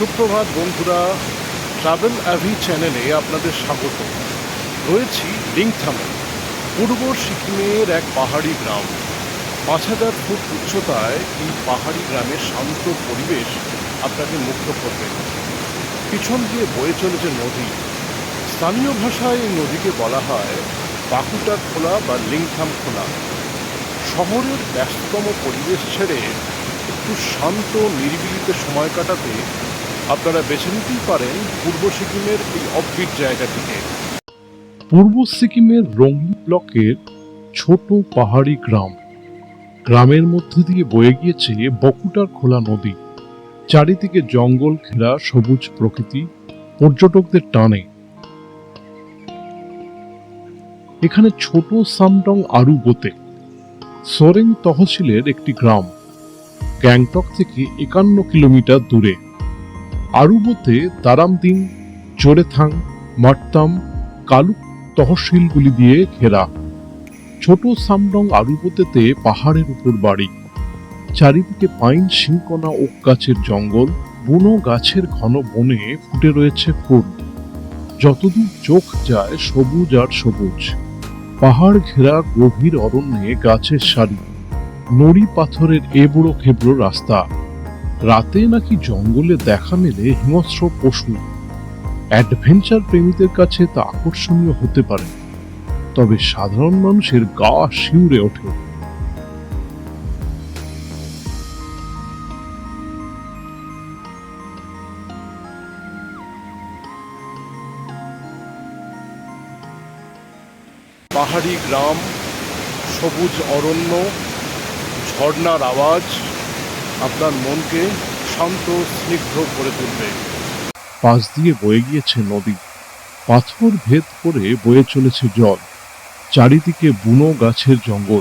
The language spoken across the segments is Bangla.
সুপ্রভাত বন্ধুরা ট্রাভেল অ্যাভি চ্যানেলে আপনাদের স্বাগত। রয়েছি লিংথামে পূর্ব সিকিমের এক পাহাড়ি গ্রাম। পাঁচ হাজার ফুট উচ্চতায় এই পাহাড়ি গ্রামের শান্ত পরিবেশ আপনাকে মুগ্ধ করবে। পিছন দিয়ে বয়ে চলেছে নদী। স্থানীয় ভাষায় এই নদীকে বলা হয় বাকুটা খোলা বা লিংথাম খোলা। শহরের ব্যস্ততম পরিবেশ ছেড়ে একটু শান্ত, নিরিবিলিতে সময় কাটাতে আপনারা বেছে নিতেই পারেন পূর্ব সিকিমের এই অফবিট জায়গাটিকে পূর্ব সিকিমের রঙ্গি ব্লকের ছোট পাহাড়ি গ্রাম। গ্রামের মধ্যে দিয়ে বয়ে গিয়েছে বকুটার খোলা নদী। চারিদিকে জঙ্গল ঘেরা সবুজ প্রকৃতি পর্যটকদের টানে। এখানে ছোট সামডং আরুবোতে সোরেং তহসিলের একটি গ্রাম। গ্যাংটক থেকে একান্ন কিলোমিটার দূরে। আরুবোতে দারামদিন জোরেথাং মাটতাম কালুক তহসিলগুলি দিয়ে ঘেরা। ছোট সামডং আরুপোতেতে পাহাড়ের উপর বাড়ি। চারিদিকে পাইন শিংকনা ওক গাছের জঙ্গল, বুনো গাছের ঘন বনে ফুটে রয়েছে ফুল। যতদূর চোখ যায় সবুজ আর সবুজ। পাহাড় ঘেরা গভীর অরণ্যে গাছের সারি। নড়ি পাথরের এবড়ো খেবড়ো রাস্তা। রাতে নাকি জঙ্গলে দেখা মেলে হিংস্র পশু। অ্যাডভেঞ্চার প্রেমীদের কাছে তা আকর্ষণীয় হতে পারে। তবে সাধারণ মানুষের গা শিউরে ওঠে। পাহাড়ি গ্রাম, সবুজ অরণ্য, ঝর্ণার আওয়াজ। আপনার মনকে শান্ত, স্নিগ্ধ করে তুলবে। পাশ দিয়ে বয়ে গিয়েছে নদী। পাথর ভেদ করে বয়ে চলেছে জল। চারিদিকে বুনো গাছের জঙ্গল।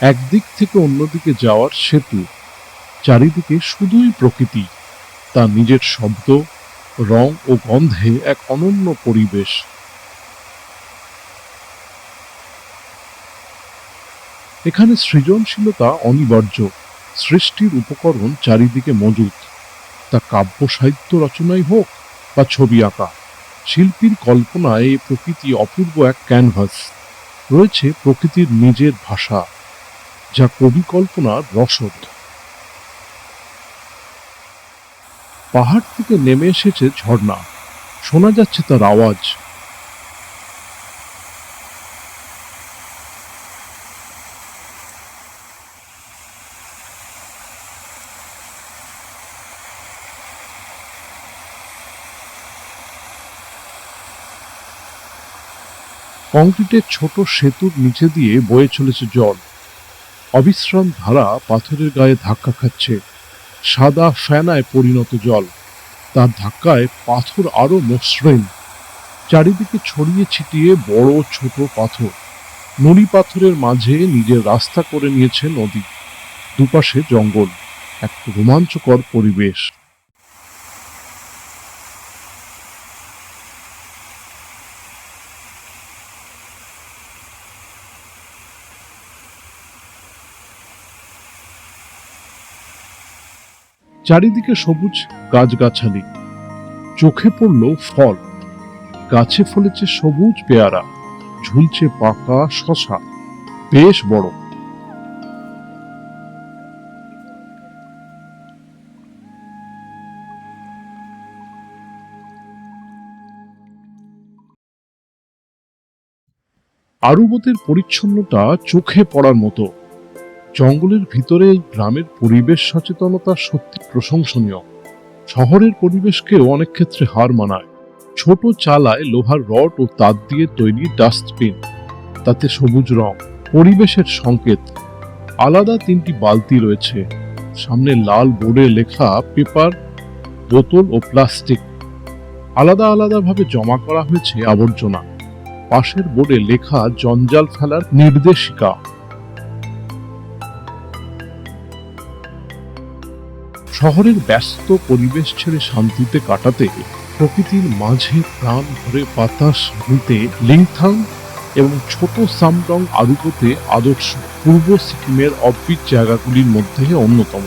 একদিক থেকে অন্যদিকে যাওয়ার সেতু। চারিদিকে শুধুই প্রকৃতি। তার নিজের শব্দ, রং ও গন্ধে এক অনন্য পরিবেশ। এখানে সৃজনশীলতা অনিবার্য। সৃষ্টির উপকরণ চারিদিকে মজুদ তা কাব্য সাহিত্য রচনাই হোক বা ছবি আঁকা, শিল্পীর কল্পনায় এই প্রকৃতি অপূর্ব এক ক্যানভাস। রয়েছে প্রকৃতির নিজের ভাষা, যা কবি কল্পনার রসদ। পাহাড় থেকে নেমে এসেছে ঝর্ণা। শোনা যাচ্ছে তার আওয়াজ। কংক্রিটের ছোট সেতুর নিচে দিয়ে বয়ে চলেছে জল। অবিশ্রাম ধারা পাথরের গায়ে ধাক্কা খাচ্ছে। সাদা ফেনায় পরিণত জল। তার ধাক্কায় পাথর আরও মসৃণ। চারিদিকে ছড়িয়ে ছিটিয়ে বড় ছোট পাথর। নুড়ি পাথরের মাঝে নিজের রাস্তা করে নিয়েছে নদী। দুপাশে জঙ্গল। এক রোমাঞ্চকর পরিবেশ। চারিদিকে সবুজ গাছগাছালি। চোখে পড়ল ফল। গাছে ফলেছে সবুজ পেয়ারা। ঝুলছে পাকা শশা। বেশ বড়। আরুবতের পরিচ্ছন্নতা চোখে পড়ার মতো। জঙ্গলের ভিতরে গ্রামের পরিবেশ সচেতনতা সত্যি প্রশংসনীয়। শহরের পরিবেশকেও অনেক ক্ষেত্রে হার মানায়। ছোট চালায় লোহার রড ও তার দিয়ে তৈরি ডাস্টবিন। তাতে সবুজ রং, পরিবেশের সংকেত। আলাদা তিনটি বালতি রয়েছে। সামনে লাল বোর্ডে লেখা পেপার, বোতল ও প্লাস্টিক। আলাদা আলাদাভাবে জমা করা হয়েছে আবর্জনা। পাশের বোর্ডে লেখা জঞ্জাল ফেলার নির্দেশিকা। শহরের ব্যস্ত পরিবেশ ছেড়ে শান্তিতে কাটাতে প্রকৃতির মাঝে প্রাণ ভরে বাতাস নিতে লিংথাং এবং ছোট সামডং আরুকোতে আদর্শ পূর্ব সিকিমের অফিস জায়গাগুলির মধ্যে অন্যতম।